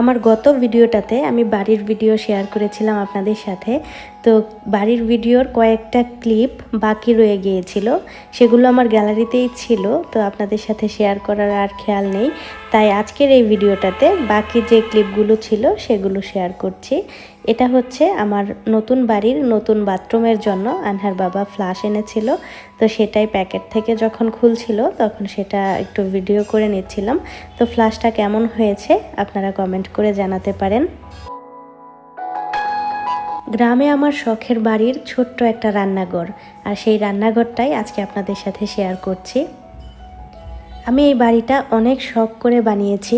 আমার গত ভিডিওটাতে আমি বাড়ির ভিডিও শেয়ার করেছিলাম আপনাদের সাথে। তো বাড়ির ভিডিওর কয়েকটা ক্লিপ বাকি রয়ে গিয়েছিল। সেগুলো আমার গ্যালারিতেই ছিল, তো আপনাদের সাথে শেয়ার করার আর খেয়াল নেই। তাই আজকের এই ভিডিওটাতে বাকি যে ক্লিপগুলো ছিল, সেগুলো শেয়ার করছি। এটা হচ্ছে আমার নতুন বাড়ির নতুন বাথরুমের জন্য আনহার বাবা ফ্লাশ এনেছিল। তো সেটাই প্যাকেট থেকে যখন খুলছিল তখন সেটা একটু ভিডিও করে নিচ্ছিলাম। তো ফ্লাশটা কেমন হয়েছে আপনারা কমেন্ট করে জানাতে পারেন। গ্রামে আমার শখের বাড়ির ছোট্ট একটা রান্নাঘর আর সেই রান্নাঘরটাই আজকে আপনাদের সাথে শেয়ার করছি। আমি এই বাড়িটা অনেক শখ করে বানিয়েছি।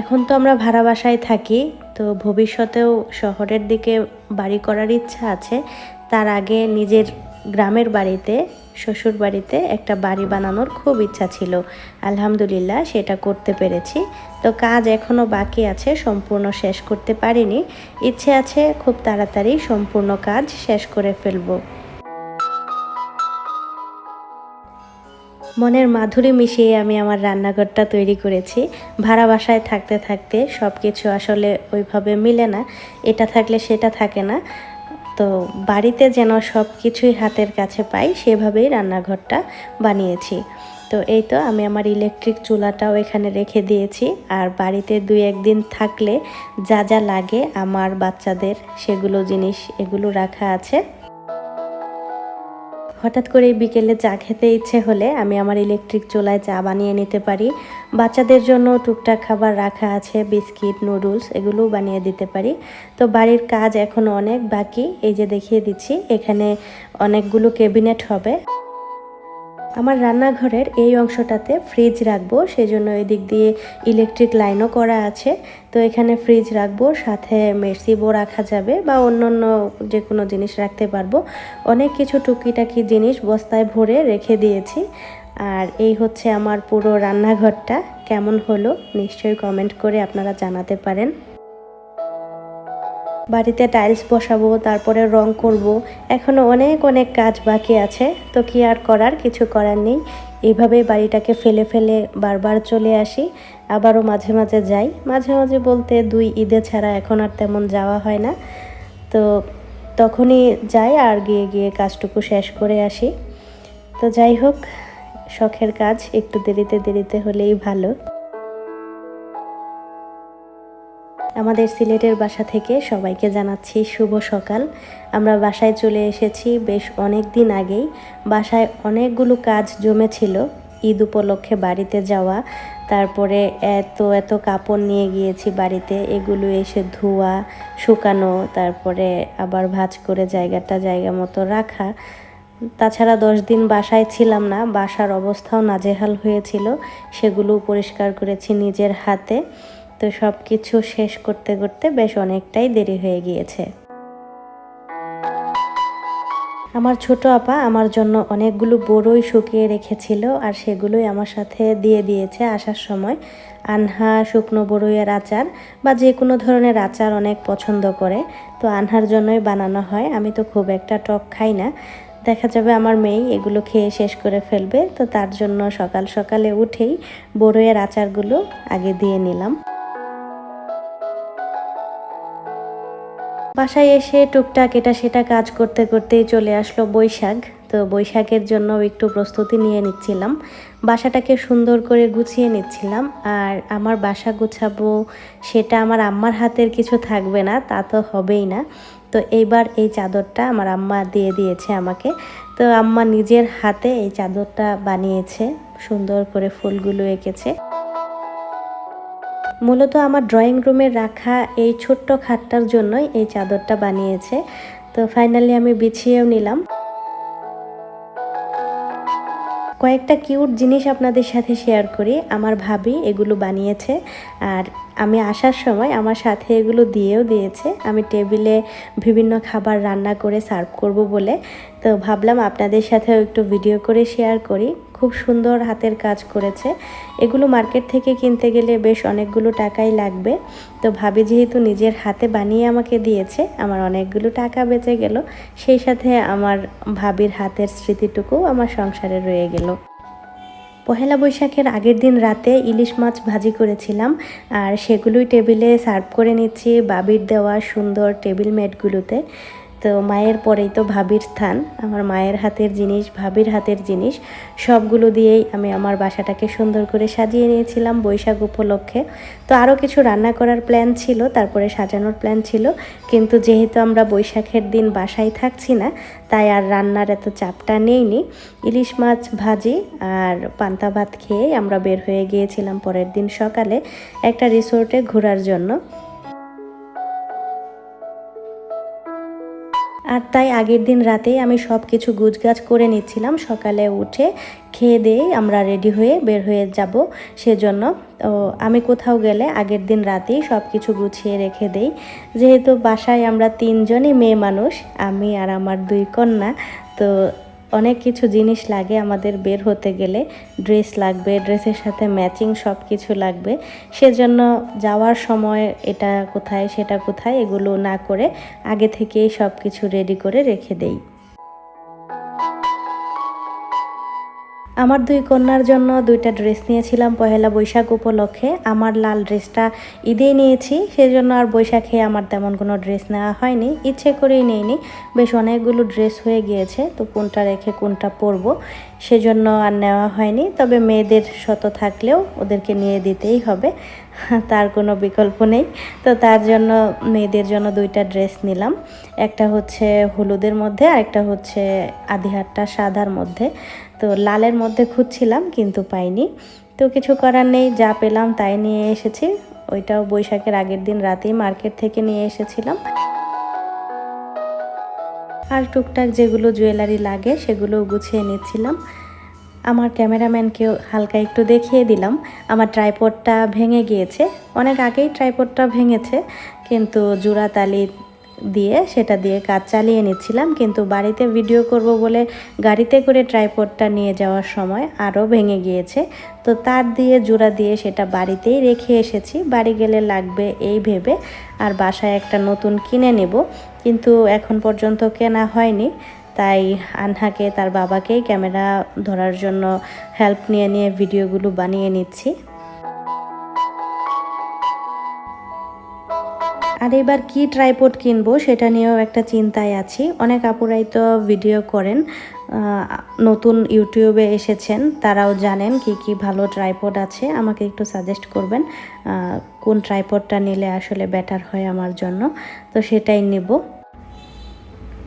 এখন তো আমরা ভাড়া বাসায় থাকি তো ভবিষ্যতেও শহরের দিকে বাড়ি করার ইচ্ছা আছে। তার আগে নিজের গ্রামের বাড়িতে, শ্বশুর বাড়িতে একটা বাড়ি বানানোর খুব ইচ্ছা ছিল। আলহামদুলিল্লাহ সেটা করতে পেরেছি। তো কাজ এখনও বাকি আছে, সম্পূর্ণ শেষ করতে পারিনি। ইচ্ছে আছে খুব তাড়াতাড়ি সম্পূর্ণ কাজ শেষ করে ফেলব। মনের মাধুরী মিশিয়ে আমি আমার রান্নাঘরটা তৈরি করেছি। ভাড়া বাসায় থাকতে থাকতে সব কিছু আসলে ওইভাবে মিলে না, এটা থাকলে সেটা থাকে না। তো বাড়িতে যেন সব কিছুই হাতের কাছে পাই, সেভাবেই রান্নাঘরটা বানিয়েছি। তো এই তো আমি আমার ইলেকট্রিক চুলাটাও এখানে রেখে দিয়েছি। আর বাড়িতে দুই একদিন থাকলে যা যা লাগে আমার বাচ্চাদের সেগুলো জিনিস এগুলো রাখা আছে। হঠাৎ করে বিকেলে চা খেতে ইচ্ছে হলে আমি আমার ইলেকট্রিক চুলায় চা বানিয়ে নিতে পারি। বাচ্চাদের জন্য টুকটাক খাবার রাখা আছে, বিস্কিট, নুডলস এগুলোও বানিয়ে দিতে পারি। তো বাড়ির কাজ এখনও অনেক বাকি, এই যে দেখিয়ে দিচ্ছি, এখানে অনেকগুলো ক্যাবিনেট হবে। আমার রান্নাঘরের এই অংশটাতে ফ্রিজ রাখব, সেজন্য এই দিক দিয়ে ইলেকট্রিক লাইনও করা আছে। তো এখানে ফ্রিজ রাখব, সাথে মেসিবো রাখা যাবে বা অন্য অন্য যে কোনো জিনিস রাখতে পারব। অনেক কিছু টুকিটাকি জিনিস বস্তায় ভরে রেখে দিয়েছি। আর এই হচ্ছে আমার পুরো রান্নাঘরটা। কেমন হলো নিশ্চয়ই কমেন্ট করে আপনারা জানাতে পারেন। বাড়িতে টাইলস বসাবো, তারপরে রং করব। এখনও অনেক অনেক কাজ বাকি আছে, তো কি আর করার? কিছু করার নেই। এইভাবে বাড়িটাকে ফেলে ফেলে বারবার চলে আসি। আবারও মাঝে মাঝে যাই। মাঝে মাঝে বলতে দুই ঈদে ছাড়া এখন আর তেমন যাওয়া হয় না। তো তখনই যাই আর গিয়ে গিয়ে কাজটুকু শেষ করে আসি। তো যাই হোক, শখের কাজ একটু দেরিতে দেরিতে হলেই ভালো। আমাদের সিলেটের বাসা থেকে সবাইকে জানাচ্ছি শুভ সকাল। আমরা বাসায় চলে এসেছি বেশ অনেক দিন আগেই। বাসায় অনেকগুলো কাজ জমেছিল ঈদ উপলক্ষে বাড়িতে যাওয়া, তারপরে এত এত কাপড় নিয়ে গিয়েছি বাড়িতে, এগুলো এসে ধোয়া, শুকানো, তারপরে আবার ভাজ করে জায়গাটা জায়গা মতো রাখা। তাছাড়া দশ দিন বাসায় ছিলাম না, বাসার অবস্থাও নাজেহাল হয়েছিল সেগুলো পরিষ্কার করেছি নিজের হাতে। তো সব কিছু শেষ করতে করতে বেশ অনেকটাই দেরি হয়ে গিয়েছে। আমার ছোট আপা আমার জন্য অনেকগুলো বড়ই শুকিয়ে রেখেছিল আর সেগুলোই আমার সাথে দিয়ে দিয়েছে আসার সময়। আনহা শুকনো বড়ইয়ের আচার বা যে কোনো ধরনের আচার অনেক পছন্দ করে। তো আনহার জন্যই বানানো হয়, আমি তো খুব একটা টক খাই না। দেখা যাবে আমার মেয়ে এগুলো খেয়ে শেষ করে ফেলবে, তো তার জন্য সকাল সকালে উঠেই বড়ইয়ের আচারগুলো আগে দিয়ে নিলাম। বাসায় এসে টুকটাক এটা সেটা কাজ করতে করতেই চলে আসলো বৈশাখ। তো বৈশাখের জন্য একটু প্রস্তুতি নিয়ে নিচ্ছিলাম। বাসাটাকে সুন্দর করে গুছিয়ে নিচ্ছিলাম। আর আমার বাসা গুছাবো সেটা আমার আম্মার হাতের কিছু থাকবে না, তা তো হবেই না। তো এইবার এই চাদরটা আমার আম্মা দিয়ে দিয়েছে আমাকে। তো আম্মা নিজের হাতে এই চাদরটা বানিয়েছে, সুন্দর করে ফুলগুলো এঁকেছে। মূলত আমার ড্রয়িং রুমে রাখা এই ছোট্ট খাটটার জন্যই এই চাদরটা বানিয়েছে। তো ফাইনালি আমি বিছিয়েও নিলাম। কয়েকটা কিউট জিনিস আপনাদের সাথে শেয়ার করি। আমার ভাবি এগুলো বানিয়েছে। আর আমি আসার সময় আমার সাথে এগুলো দিয়েও দিয়েছে। আমি টেবিলে বিভিন্ন খাবার রান্না করে সার্ভ করব বলে। তো ভাবলাম আপনাদের সাথেও একটু ভিডিও করে শেয়ার করি। খুব সুন্দর হাতের কাজ করেছে। এগুলো মার্কেট থেকে কিনতে গেলে বেশ অনেকগুলো টাকাই লাগবে। তো ভাবি যেহেতু নিজের হাতে বানিয়ে আমাকে দিয়েছে, আমার অনেকগুলো টাকা বেঁচে গেল। সেই সাথে আমার ভাবির হাতের স্মৃতিটুকু আমার সংসারে রয়ে গেল। পহেলা বৈশাখের আগের দিন রাতে ইলিশ মাছ ভাজি করেছিলাম, আর সেগুলোই টেবিলে সার্ভ করে নিচ্ছি বাবির দেওয়া সুন্দর টেবিল ম্যাটগুলোতে। তো মায়ের পরেই তো ভাবির স্থান। আমার মায়ের হাতের জিনিস, ভাবির হাতের জিনিস, সবগুলো দিয়েই আমি আমার বাসাটাকে সুন্দর করে সাজিয়ে নিয়েছিলাম বৈশাখ উপলক্ষে। তো আরও কিছু রান্না করার প্ল্যান ছিল, তারপরে সাজানোর প্ল্যান ছিল। কিন্তু যেহেতু আমরা বৈশাখের দিন বাসায় থাকছি না, তাই আর রান্নার এত চাপটা নেইনি। ইলিশ মাছ ভাজি আর পান্তা ভাত খেয়ে আমরা বের হয়ে গিয়েছিলাম পরের দিন সকালে একটা রিসোর্টে ঘোরার জন্য। আর তাই আগের দিন রাতেই আমি সব কিছু গুজগাছ করে নিচ্ছিলাম। সকালে উঠে খেয়ে দিয়েই আমরা রেডি হয়ে বের হয়ে যাব সেজন্য। তো আমি কোথাও গেলে আগের দিন রাতেই সব কিছু গুছিয়ে রেখে দেই। যেহেতু বাসায় আমরা তিনজনই মেয়ে মানুষ, আমি আর আমার দুই কন্যা, তো অনেক কিছু জিনিস লাগে আমাদের বের হতে গেলে। ড্রেস লাগবে, ড্রেসের সাথে ম্যাচিং সব কিছু লাগবে। সেজন্য যাওয়ার সময় এটা কোথায়, সেটা কোথায় এগুলো না করে আগে থেকেই সব কিছু রেডি করে রেখে দেই। আমার দুই কন্যার জন্য দুইটা ড্রেস নিয়েছিলাম পহেলা বৈশাখ উপলক্ষে। আমার লাল ড্রেসটা ঈদেই নিয়েছি, সেজন্য আর বৈশাখে আমার তেমন কোনো ড্রেস নেওয়া হয়নি। ইচ্ছে করেই নেইনি, বেশ অনেকগুলো ড্রেস হয়ে গিয়েছে, তো কোনটা রেখে কোনটা পরবো সেজন্য আর নেওয়া হয়নি। তবে মেয়েদের শত থাকলেও ওদেরকে নিয়ে দিতেই হবে, তার কোনো বিকল্প নেই। তো তার জন্য, মেয়েদের জন্য দুইটা ড্রেস নিলাম। একটা হচ্ছে হলুদের মধ্যে, আর একটা হচ্ছে আধিহারটা সাদার মধ্যে। তো লালের মধ্যে খুঁজছিলাম, কিন্তু পাইনি। তো কিছু করার নেই, যা পেলাম তাই নিয়ে এসেছি। ওইটাও বৈশাখের আগের দিন রাতেই মার্কেট থেকে নিয়ে এসেছিলাম। আর টুকটাক যেগুলো জুয়েলারি লাগে সেগুলো গুছিয়ে নিচ্ছিলাম। আমার ক্যামেরাম্যানকেও হালকা একটু দেখিয়ে দিলাম। আমার ট্রাইপডটা ভেঙে গিয়েছে। অনেক আগেই ট্রাইপডটা ভেঙেছে, কিন্তু জোড়াতালি দিয়ে সেটা দিয়ে কাজ চালিয়ে নিচ্ছিলাম, কিন্তু বাড়িতে ভিডিও করব বলে গাড়িতে করে ট্রাইপডটা নিয়ে যাওয়ার সময় আরও ভেঙে গিয়েছে। তো তার দিয়ে, জোড়া দিয়ে সেটা বাড়িতেই রেখে এসেছি। বাড়ি গেলে লাগবে এই ভেবে আর বাসায় একটা নতুন কিনে নেব। কিন্তু এখন পর্যন্ত কেনা হয়নি। তাই আনহাকে, তার বাবাকেই ক্যামেরা ধরার জন্য হেল্প নিয়ে নিয়ে ভিডিওগুলো বানিয়ে নিচ্ছি। আর এবার কি ট্রাইপড কিনবো সেটা নিয়েও একটা চিন্তায় আছি। অনেক আপুরাই তো ভিডিও করেন নতুন ইউটিউবে এসেছেন, তারাও জানেন কি কি ভালো ট্রাইপড আছে। আমাকে একটু সাজেস্ট করবেন কোন ট্রাইপডটা নিলে আসলে বেটার হয় আমার জন্য। তো সেটাই নেব।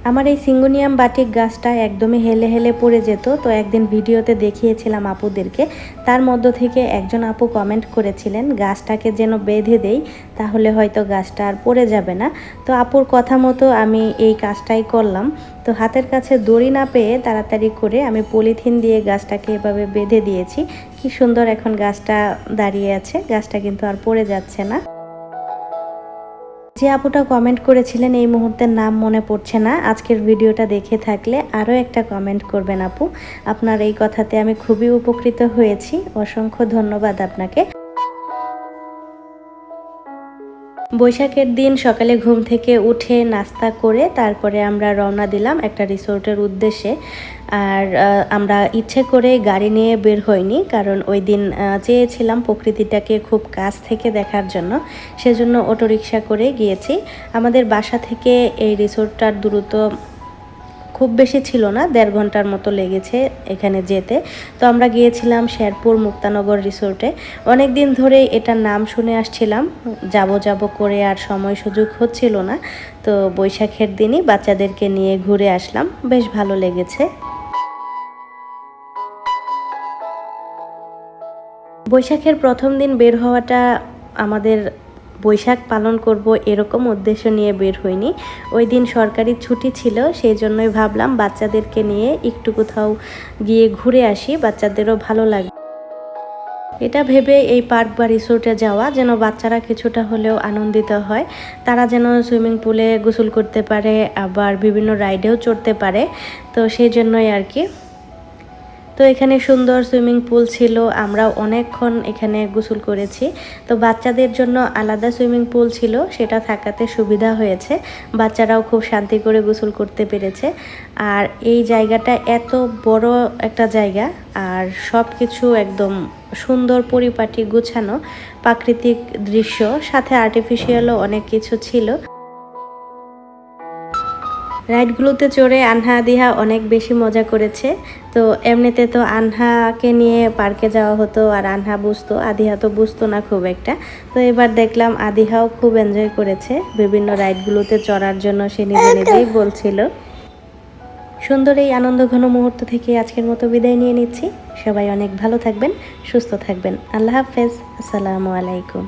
আমার এই সিঙ্গোনিয়াম বাটিক গাছটা একদমই হেলে হেলে পড়ে যেত, তো একদিন ভিডিওতে দেখিয়েছিলাম আপুদেরকে। তার মধ্য থেকে একজন আপু কমেন্ট করেছিলেন, গাছটাকে যেন বেঁধে দেই, তাহলে হয়তো গাছটা আর পড়ে যাবে না। তো আপুর কথা মতো আমি এই কাজটাই করলাম। তো হাতের কাছে দড়ি না পেয়ে তাড়াতাড়ি করে আমি পলিথিন দিয়ে গাছটাকে এভাবে বেঁধে দিয়েছি। কি সুন্দর এখন গাছটা দাঁড়িয়ে আছে, গাছটা কিন্তু আর পড়ে যাচ্ছে না। যে আপুটা কমেন্ট করেছিলেন, এই মুহূর্তের নাম মনে পড়ছে না। আজকের ভিডিওটা দেখে থাকলে আরও একটা কমেন্ট করবেন আপু। আপনার এই কথাতে আমি খুবই উপকৃত হয়েছি। অসংখ্য ধন্যবাদ আপনাকে। বৈশাখের দিন সকালে ঘুম থেকে উঠে নাস্তা করে তারপরে আমরা রওনা দিলাম একটা রিসোর্টের উদ্দেশ্যে। আর আমরা ইচ্ছে করে গাড়ি নিয়ে বের হইনি, কারণ ওই দিন চেয়েছিলাম প্রকৃতিটাকে খুব কাছ থেকে দেখার জন্য। সেজন্য অটোরিকশা করে গিয়েছি। আমাদের বাসা থেকে এই রিসোর্টটার দূরত্ব খুব বেশি ছিল না, দেড় ঘণ্টার মতো লেগেছে এখানে যেতে। তো আমরা গিয়েছিলাম শেরপুর মুক্তানগর রিসোর্টে অনেক দিন ধরে এটার নাম শুনে আসছিলাম, যাব যাব করে আর সময় সুযোগ হচ্ছিল না। তো বৈশাখের দিনই বাচ্চাদেরকে নিয়ে ঘুরে আসলাম, বেশ ভালো লেগেছে। বৈশাখের প্রথম দিন বের হওয়াটা আমাদের বৈশাখ পালন করব এরকম উদ্দেশ্য নিয়ে বের হইনি। ওই দিন সরকারি ছুটি ছিল, সেই জন্যই ভাবলাম বাচ্চাদেরকে নিয়ে একটু কোথাও গিয়ে ঘুরে আসি, বাচ্চাদেরও ভালো লাগবে। এটা ভেবে এই পার্ক বা রিসোর্টে যাওয়া যেন বাচ্চারা কিছুটা হলেও আনন্দিত হয়। তারা যেন সুইমিং পুলে গোসল করতে পারে, আবার বিভিন্ন রাইডেও চড়তে পারে। তো সেই জন্যই আর কি। তো এখানে সুন্দর সুইমিং পুল ছিল, আমরা অনেকক্ষণ এখানে গোসল করেছি। তো বাচ্চাদের জন্য আলাদা সুইমিং পুল ছিল, সেটা থাকাতে সুবিধা হয়েছে। বাচ্চারাও খুব শান্তি করে গোসল করতে পেরেছে। আর এই জায়গাটা এত বড় একটা জায়গা, আর সব কিছু একদম সুন্দর পরিপাটি গুছানো প্রাকৃতিক দৃশ্য, সাথে আর্টিফিশিয়ালও অনেক কিছু ছিল। রাইডগুলোতে চড়ে আনহা দিহা অনেক বেশি মজা করেছে। তো এমনিতে তো আনহাকে নিয়ে পার্কে যাওয়া হতো আর আনহা বুঝতো, আদিহা তো বুঝতো না খুব একটা। তো এবার দেখলাম আদিহাও খুব এনজয় করেছে বিভিন্ন রাইডগুলোতে চড়ার জন্য সে নিজে নিজেই বলছিল। সুন্দর এই আনন্দ ঘন মুহূর্ত থেকে আজকের মতো বিদায় নিয়ে নিচ্ছি। সবাই অনেক ভালো থাকবেন, সুস্থ থাকবেন। আল্লাহ হাফেজ, আসসালামু আলাইকুম।